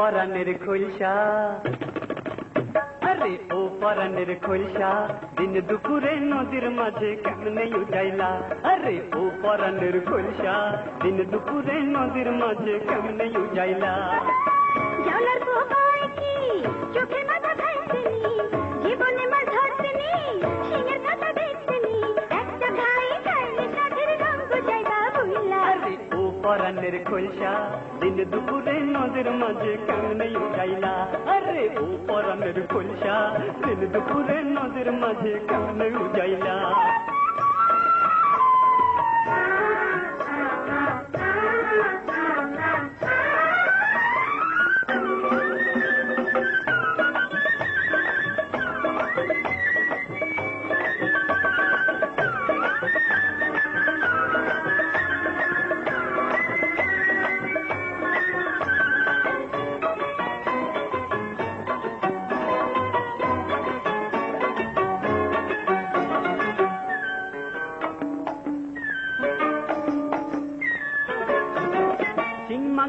পরানের খোলসা। আরে ও পরানের খোলসা, দিন দুপুরে নদীর মাঝে কেমনে উঠাইলা? আরে ও পরানের খোলসা, দিন দুপুরে নদীর মাঝে কেমনে উঠাইলা? জানার পোকায় ও পরানের খৈসা দিন দুপুরে নদীর মাঝে কেমনে উজাইলা আরে ও পরানের খৈসা দিন দুপুরে নদীর মাঝে কেমনে উজাইলা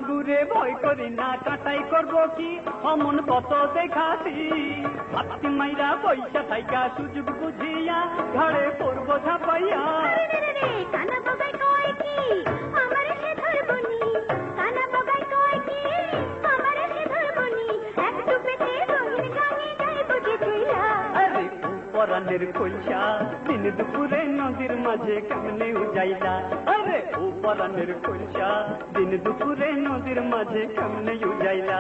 মাগুরে ভয় করি না কাটাই করব কি? অমন কত দেখাছি। হাতি মাইরা পয়সা থাইকা সুযোগ বুঝিয়া ঘরে পড়ব ঝাপাইয়া। পরানের খোঁজা, দিন দুপুরে নদীর মাঝে কেমনে উজাইলা? আরে, ও পরানের খোঁজা, দিন দুপুরে নদীর মাঝে কেমনে উজাইলা?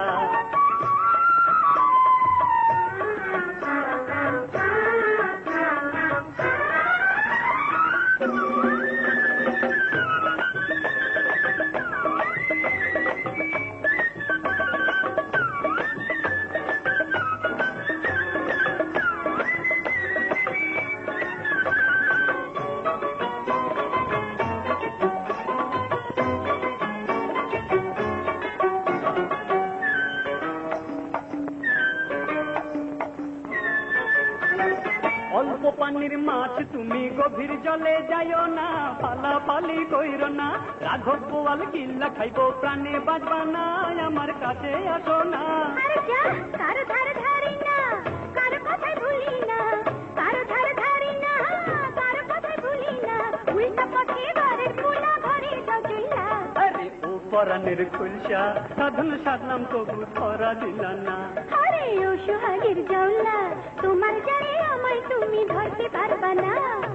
পানির মাছ, তুমি গভীর জলে যাইও না পালা পালি কইর না। রাঘব বোয়াল কিল্লা খাইব, প্রাণে বাজবা না, আমার কাছে আসো না। কথাই ভুলি না। পরানের খুলসা, সাধন সাধলাম তবু ধরা দিল না। আরে, ও সোহাগের জাউলা তোমার জানে আমায় তুমি ধরতে পারবা না।